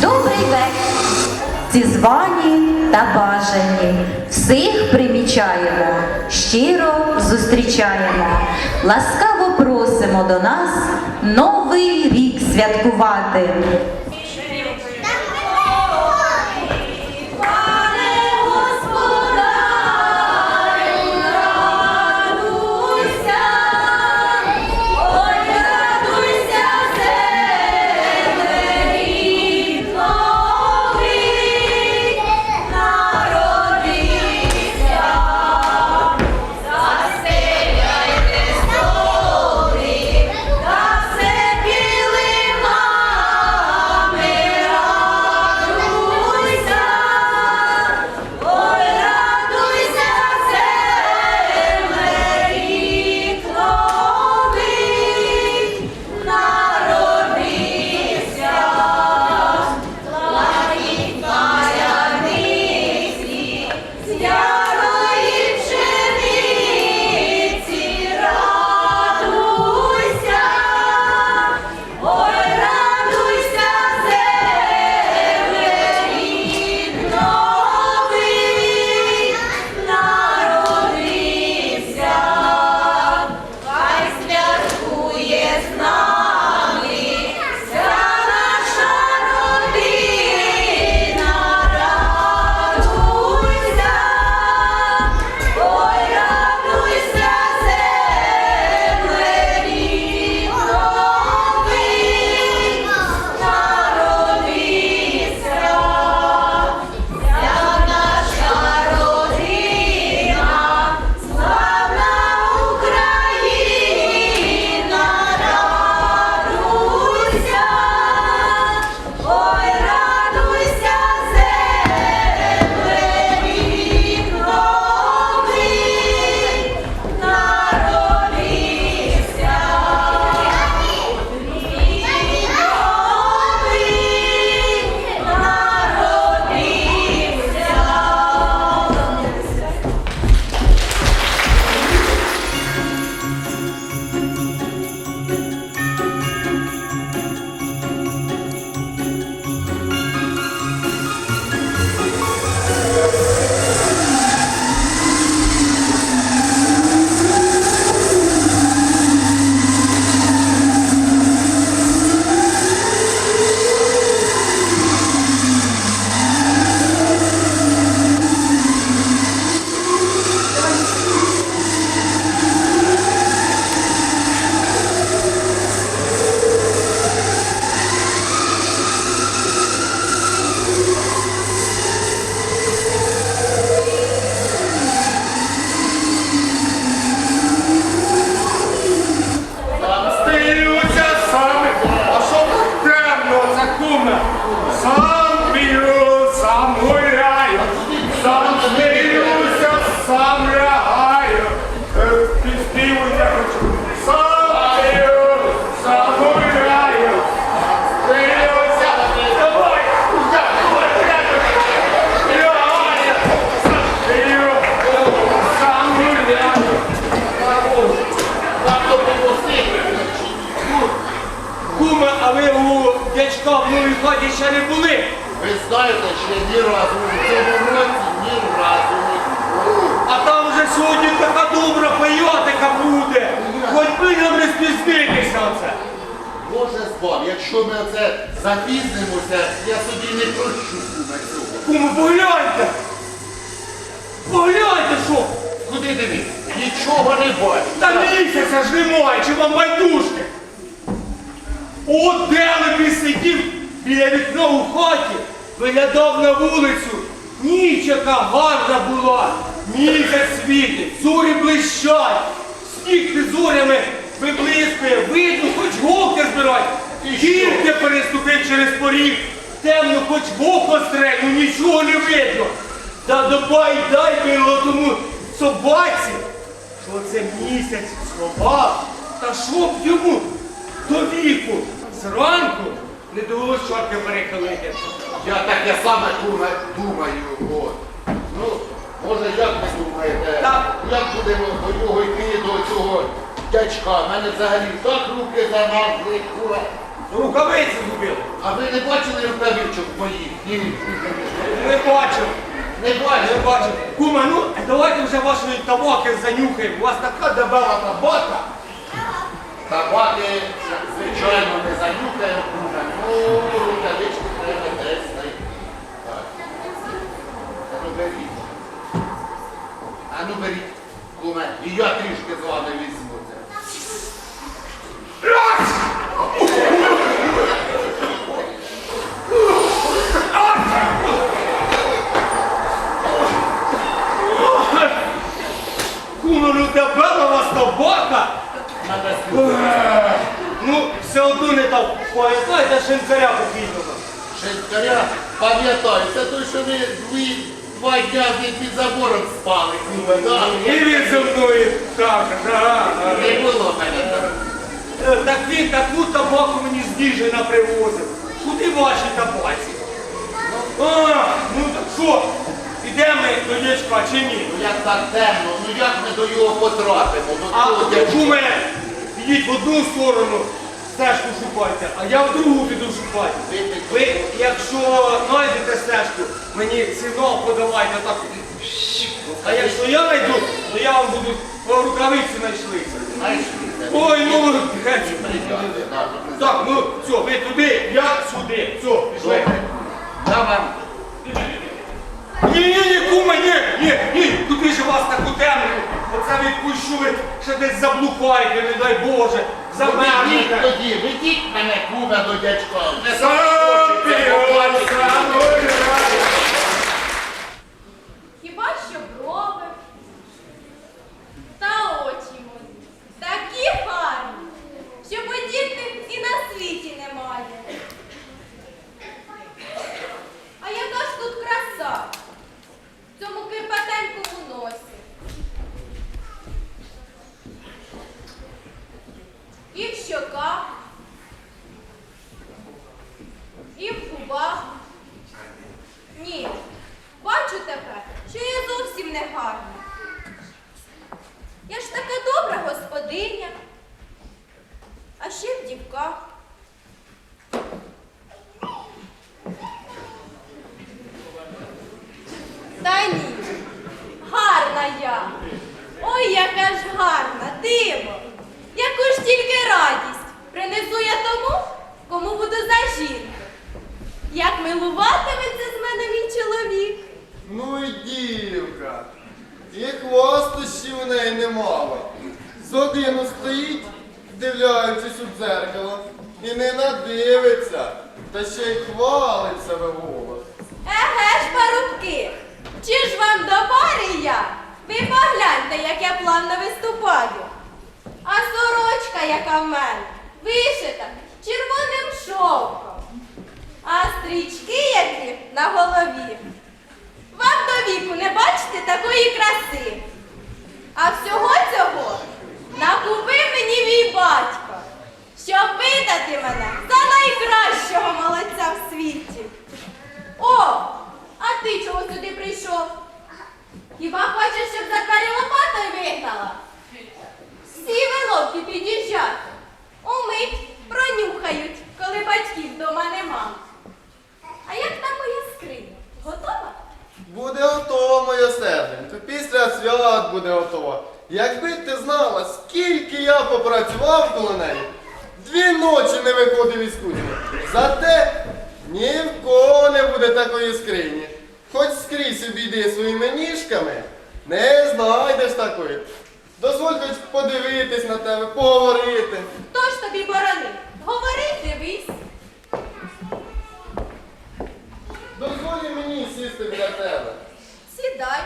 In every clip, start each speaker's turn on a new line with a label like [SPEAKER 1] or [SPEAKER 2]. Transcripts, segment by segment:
[SPEAKER 1] Добрий вечір. Ці звані та бажані. Всіх примічаємо, щиро зустрічаємо. Ласкаво просимо до нас новий рік святкувати.
[SPEAKER 2] Ні разу в цьому році ні разу.
[SPEAKER 3] А там вже сьогодні така добра пейотика буде. Хоч би нам не спізнитися оце.
[SPEAKER 2] Боже збав, якщо ми оце запізнимося, я собі не прощу куме цього.
[SPEAKER 3] Куме, погляньте! Погляньте, що!
[SPEAKER 2] Куди дивитися? Нічого не бачу.
[SPEAKER 3] Та місяця ж немає, чи вам байдужки? От Делебі сидів біля вікна у хаті, виглядав на вулицю. Ніч яка гарна була, місяць світить, зорі блищать, сніг під зорями виблискує, видно, хоч голки збирать. Тільки переступив через поріг, темно, хоч вухо стрелю, нічого не видно. Та добай дай мило тому собаці, що це місяць сховав, та щоб йому до віку? Зранку не довелось чорки перехилити.
[SPEAKER 2] Я таке саме куме думаю. От. Ну, може, як ви думаєте,
[SPEAKER 3] Так.
[SPEAKER 2] як будемо до нього йти до цього дядька? У мене взагалі так руки замерзли, куме.
[SPEAKER 3] Рукавиці згубили.
[SPEAKER 2] А ви не бачили рукавичок моїх? Ні.
[SPEAKER 3] Не бачив.
[SPEAKER 2] Не
[SPEAKER 3] Не
[SPEAKER 2] бачили?
[SPEAKER 3] бачив. Кума, ну давайте вже вашої табаки занюхаємо. У вас така дебела табака.
[SPEAKER 2] Табаки, звичайно, не занюхаємо, куме. Ну, рукавички треба десь знайти. Так. А ну беріть. А ну беріть, куме. І я трішки з вами візьмуся.
[SPEAKER 3] Кума, ну дебела у вас табака.
[SPEAKER 2] Надо слухати.
[SPEAKER 3] Ну, все одно не так. Пам'ятаєте шинкаря покійного?
[SPEAKER 2] Шесткаря, пам'ятаю, це той, що ви дві, два дня під, забором спали, куме.
[SPEAKER 3] І він зі мною так, да, да.
[SPEAKER 2] Не було мене.
[SPEAKER 3] Е, Так він таку табаку мені з Ніжина привозив. Куди ваші табаці? А, ну так що, ідемо ми до дядька чи ні?
[SPEAKER 2] Ну як так темно, ну як ми до його потрапимо? До
[SPEAKER 3] А
[SPEAKER 2] дядька?
[SPEAKER 3] куме, ідіть в одну сторону, стежку шукайте, а я в другу піду шукати. Ви, якщо знайдете стежку, мені сигнал подавайте так. А якщо я знайду, то я вам буду по рукавиці знайшлися. Ой, ну геть. Так, ну все, ви туди, я сюди. Все, пішли.
[SPEAKER 2] Вам
[SPEAKER 3] Ні, ні, ні, кума, ні, ні, ні, куди ж вас таку темну? Оце відпущу ви ще десь заблукаєте, не дай Боже,
[SPEAKER 2] Ведіть
[SPEAKER 3] замерзнете.
[SPEAKER 2] тоді, ведіть мене куме до дядька.
[SPEAKER 4] Сам
[SPEAKER 2] побачити.
[SPEAKER 4] самурай.
[SPEAKER 5] Хіба що брови та очі мої такі гарні, що подібних і на світі немає. А яка ж тут краса в цьому кипатенькому носі? І в щоках, і в губах. Ні, бачу тепер, що я зовсім не гарна. Я ж така добра господиня, а ще в дівках. Та ні, гарна я. Ой, яка ж гарна, диво. Яку ж тільки радість принесу я тому, кому буду за жінку. Як милуватиметься з мене мій чоловік.
[SPEAKER 6] Ну і дівка. І хвастощів у неї немало. З годину стоїть, вдивляючись у дзеркало, і не надивиться, та ще й хвалить себе голос.
[SPEAKER 5] Еге ж, парубки, чи ж вам до пари я? Ви погляньте, як я плавно виступаю. А сорочка, яка в мене, вишита червоним шовком. А стрічки, які на голові. Вам до віку не бачите такої краси. А всього цього накупив мені мій батько, щоб видати мене за найкращого молодця в світі. О, а ти чого сюди прийшов? Хіба хочеш, щоб за двері лопатою вигнала? Всі виловки під'їжджати. Умить пронюхають, коли батьків вдома нема. А як там моя скриня? Готова?
[SPEAKER 6] Буде готова, моя серденько. Після свят буде готова. Якби ти знала, скільки я попрацював коло неї, дві ночі не виходив із кузні. Зате ні в кого не буде такої скрині. Хоч скрізь обійди своїми ніжками, не знайдеш такої. Дозволь хоч подивитись на тебе, поговорити.
[SPEAKER 5] Хто ж тобі боронив? Говори, дивись.
[SPEAKER 6] Дозволь і мені сісти біля тебе.
[SPEAKER 5] Сідай.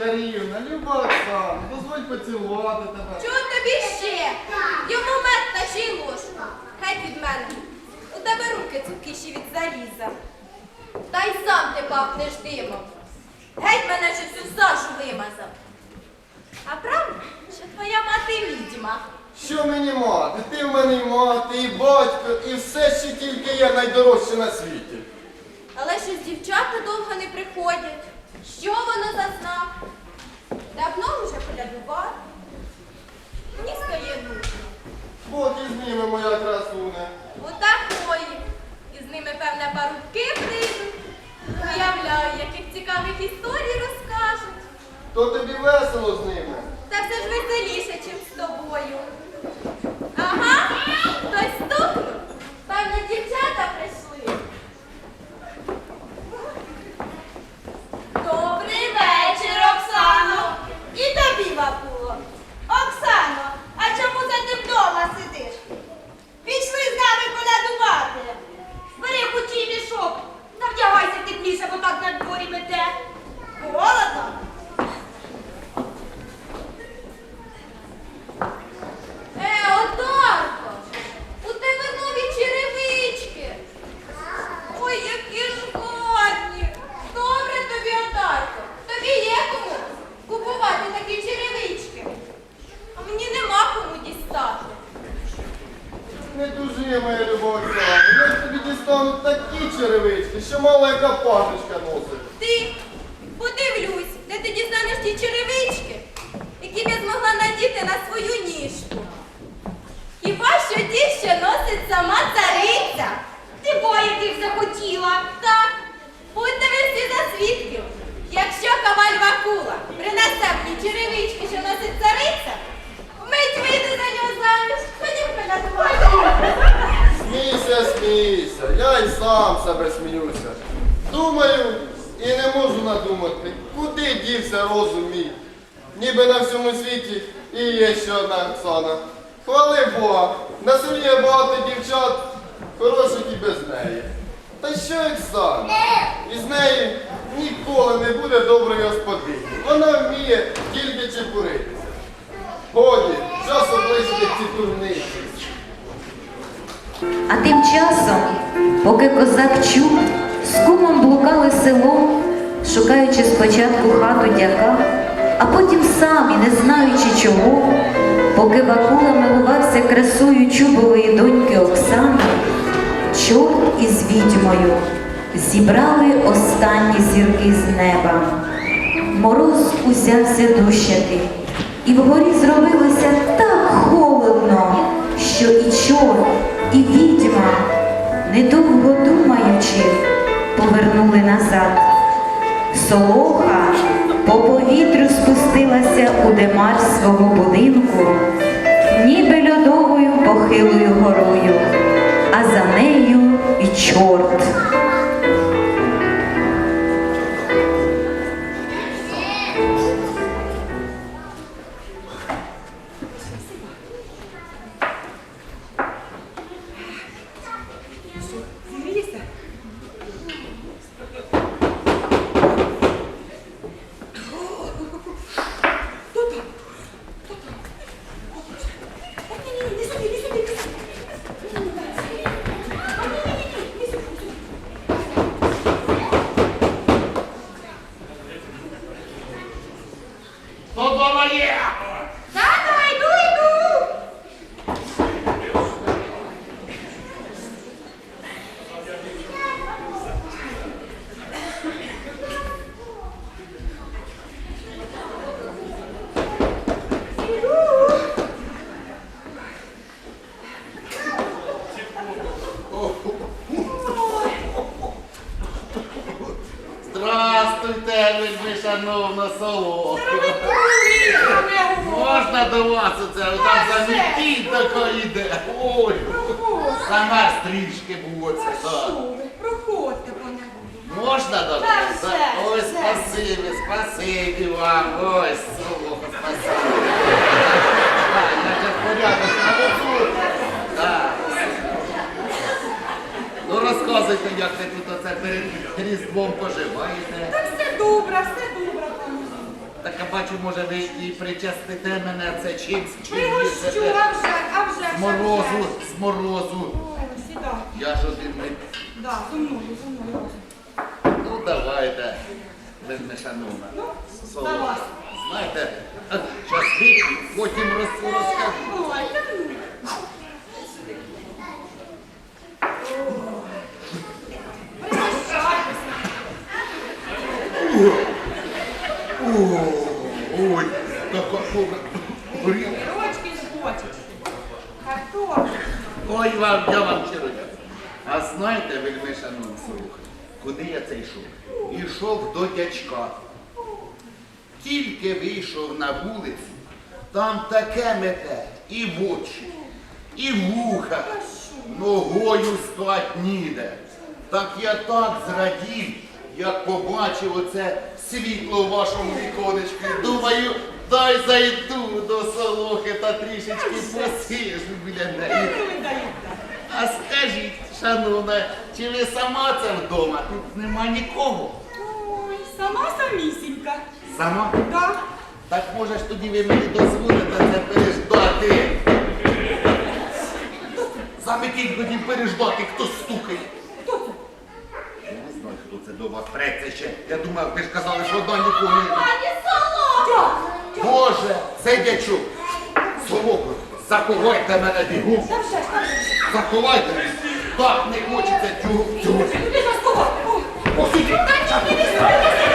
[SPEAKER 6] Чарівна, люба Оксана, дозволь поцілувати тебе.
[SPEAKER 5] Чого тобі ще? Йому мед та ще й ложку. Геть від мене. У тебе руки цупкіші від заліза. Та й сам ти пахнеш димом. Геть мене ще всю сажу вимазав. А правда, що твоя мати відьма?
[SPEAKER 6] Що мені мати? Ти в мене і мати, і батько, і все, що тільки є найдорожче на світі.
[SPEAKER 5] Але щось дівчата довго не приходять. Що воно за знак? Давно вже полядував. Мені стає нудно.
[SPEAKER 6] Бог і зніме моя красуне.
[SPEAKER 5] Отакої. І з ними, певне, парубки прийдуть. Уявляю, яких цікавих історій розкажуть.
[SPEAKER 6] То тобі весело з ними.
[SPEAKER 5] Та все ж веселіше, чим з тобою. Ага, хтось стукнув. Певно, дівчата прийшли. Добрий вечір, Оксано. І тобі, бабуло.
[SPEAKER 7] Оксано, а чому це ти вдома сидиш? Пішли з нами колядувати. Бери кучий мішок, та вдягайся тепліше, бо так на дворі мете. Холодно.
[SPEAKER 5] Е, Одарко, у тебе нові черевички. Ой, які ж гарні. Добре тобі, Одарко. Тобі є кому купувати такі черевички. А мені нема кому дістати.
[SPEAKER 6] Не тужи, моя любов Оксана. Я тобі дістану такі черевички, що мало яка паночка носить.
[SPEAKER 5] Ти подивлюсь, де ти дістанеш ті черевички, які б я змогла надіти на свою ніжку. Хіба що ті, що носить цариця?
[SPEAKER 7] Ти боїтись захотіла.
[SPEAKER 5] Так, будьте ви всі за свідків. Якщо каваль Вакула принесе мені черевички, що носить цариця, мить вийду за нього заміж. Ходім колядувати.
[SPEAKER 6] Смійся, смійся, я й сам себе сміюся. Думаю і не можу надумати, куди дівся розум мій. Ніби на всьому світі і є ще одна Оксана. Хвали Бога, на селі є багато дівчат, хороших і без неї. Та що Оксана? Із неї ніколи не буде доброї господині. Вона вміє тільки чепуритися. Годі, час обличити ці турниці.
[SPEAKER 1] А тим часом, поки козак чув, з кумом блукали селом, шукаючи спочатку хату дяка, а потім самі, не знаючи чого, поки Вакула милувався красою чубової доньки Оксани, чорт із відьмою зібрали останні зірки з неба. Мороз узявся дущати, і вгорі зробилося так холодно, що і чорт, і відьма, недовго думаючи, повернули назад. Солоха по повітрю спустилася у демар свого будинку, ніби льодовою похилою горою, а за нею і чорт.
[SPEAKER 2] Здравствуйте, вельми шановна солодка. Можна до вас оце, там замітіть тако йде. Ой, сама стрічки так.
[SPEAKER 7] Проходьте, пане.
[SPEAKER 2] Можна до
[SPEAKER 7] Так,
[SPEAKER 2] Ой, спасибі, спасибі вам. Ой, солоха, спасибі. Так, значить, порядок на лицу. Так. Ну розказуйте, як ви тут оце перед Різдвом поживаєте.
[SPEAKER 7] Добре, все добре, пане Гуду.
[SPEAKER 2] Так я бачу, може ви і причастите мене це чимсь, чим
[SPEAKER 7] Пригощу,
[SPEAKER 2] їсите.
[SPEAKER 7] а вже, а вже.
[SPEAKER 2] З морозу, з морозу.
[SPEAKER 7] Ой, сідай.
[SPEAKER 2] Я ж один не.
[SPEAKER 7] Да, зо мною, зо мною.
[SPEAKER 2] Ну давайте, вельми шановна.
[SPEAKER 7] Ну,
[SPEAKER 2] Солоха.
[SPEAKER 7] давай.
[SPEAKER 2] Знаєте, час вип'ю, потім роз- розкажу.
[SPEAKER 7] Ой, та ну.
[SPEAKER 2] Ой, така.
[SPEAKER 7] Картоплю.
[SPEAKER 2] Ой, вам, я вам щиро. А знаєте, вельми шановні слухай, куди я це йшов? Ішов до дячка. Тільки вийшов на вулицю, там таке мете і в очі, і в вуха, ногою стать ніде. Так я так зрадів, як побачив оце світло в вашому віконечку. Думаю, дай зайду до солохи та трішечки посижу біля неї. А скажіть, шановна, чи ви сама це вдома? Тут нема нікого.
[SPEAKER 7] Ой, сама самісінька.
[SPEAKER 2] Сама?
[SPEAKER 7] Да.
[SPEAKER 2] Так може ж тоді ви мені дозволите це переждати. Заметіть мені переждати, хто стукає.
[SPEAKER 7] Хто це?
[SPEAKER 2] Я не знаю, хто це до вас преться ще. Я думав, ви ж казали, що одна нікого не.
[SPEAKER 7] Пані Соло!
[SPEAKER 2] Боже, сидячу! Солоко, заховайте мене
[SPEAKER 7] бігу!
[SPEAKER 2] Заховайте мене. Так не хочеться цього. цього.
[SPEAKER 7] Куди ж вас ховати? Ой.
[SPEAKER 2] Посуді.
[SPEAKER 7] Та ні, не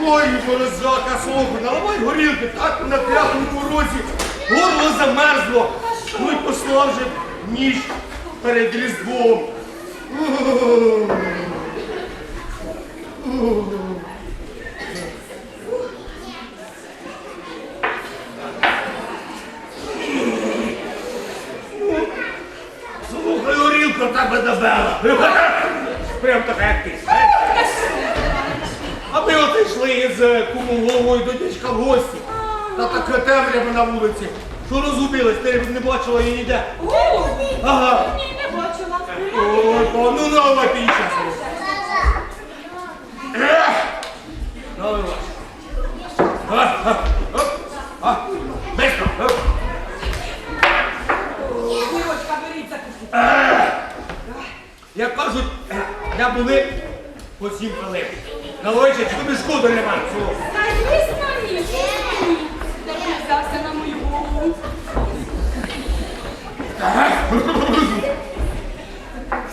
[SPEAKER 2] Ой,
[SPEAKER 3] морозяка, слухай, наламай горілки, так на п'ятому порозі. Горло замерзло. Ну й пішла вже ніч перед різдвом. Слухай, горілка в тебе добела. Прям така як ти знаєш? А ми з е, кумом головою до дядька в гості. Та така темрява на вулиці. Що розгубилась, ти не бачила її ніде. Ага.
[SPEAKER 7] Ні, не бачила.
[SPEAKER 3] Ой, то, ну давай ти щас. Давай, А, а, оп, а, быстро, оп.
[SPEAKER 7] Вирочка, беріть закусити.
[SPEAKER 3] Як кажуть, де були по сім хвилин. Налойче, чи тобі шкода нема?
[SPEAKER 7] Та звісно, ні. Та на мою голову.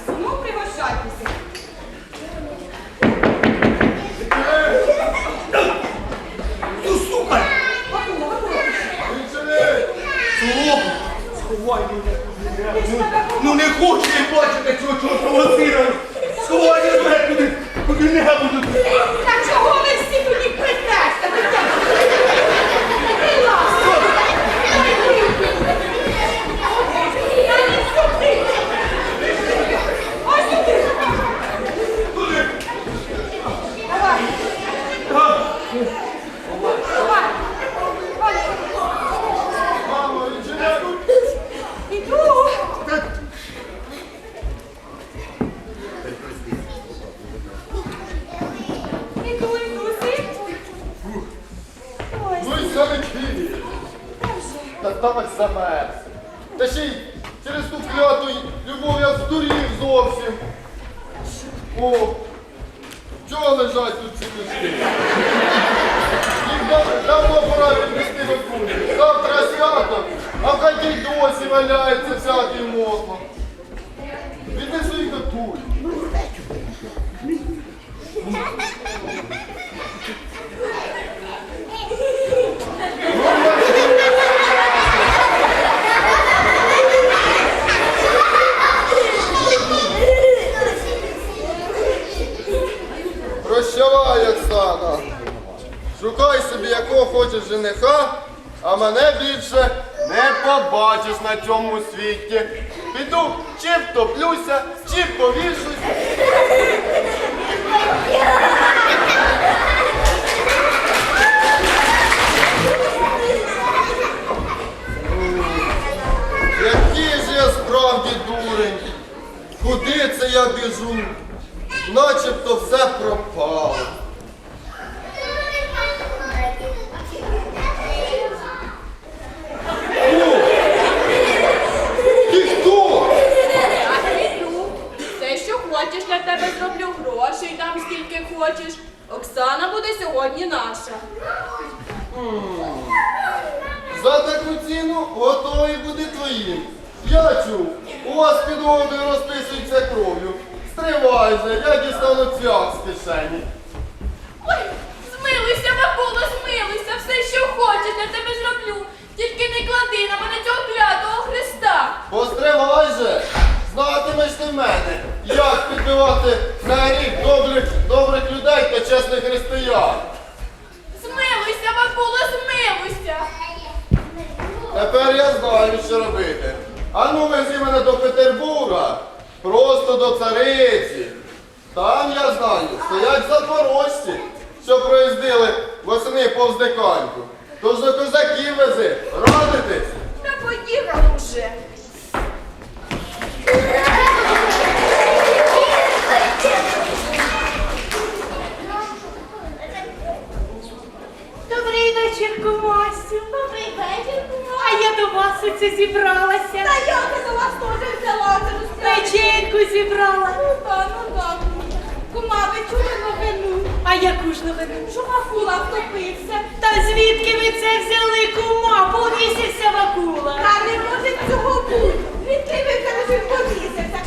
[SPEAKER 7] Ну, пригощайтеся.
[SPEAKER 3] Ну, сука! Слухай, сховай мене. Ну, ну не хочу я бачити цього чортова сина. Сховай мене куди, куди-небудь.
[SPEAKER 7] Та чого
[SPEAKER 6] Прощавай, Оксана. Шукай собі якого хочеш жениха, а мене більше не побачиш на цьому світі. Піду чи втоплюся, чи повішусь. Який ж я справді дурень. Куди це я біжу? Начебто все пропало. Тепер що робити. Ану вези мене до Петербурга, просто до цариці. Там я знаю, стоять запорожці, що проїздили восени повз диканьку. Тож до козаків вези, радитись.
[SPEAKER 5] Та поїхали вже.
[SPEAKER 7] Добрий вечір, кумасю. Добрий вечір, кумасю. А я до вас оце зібралася. Та я до вас теж взяла. Печеньку зібрала. Ну так, ну так. Кума, ви чули новину? А яку ж новину? Що Вакула втопився. Та звідки ви це взяли, кума? Повісився Вакула. Та не може цього бути. Звідки ви це він
[SPEAKER 8] повісився?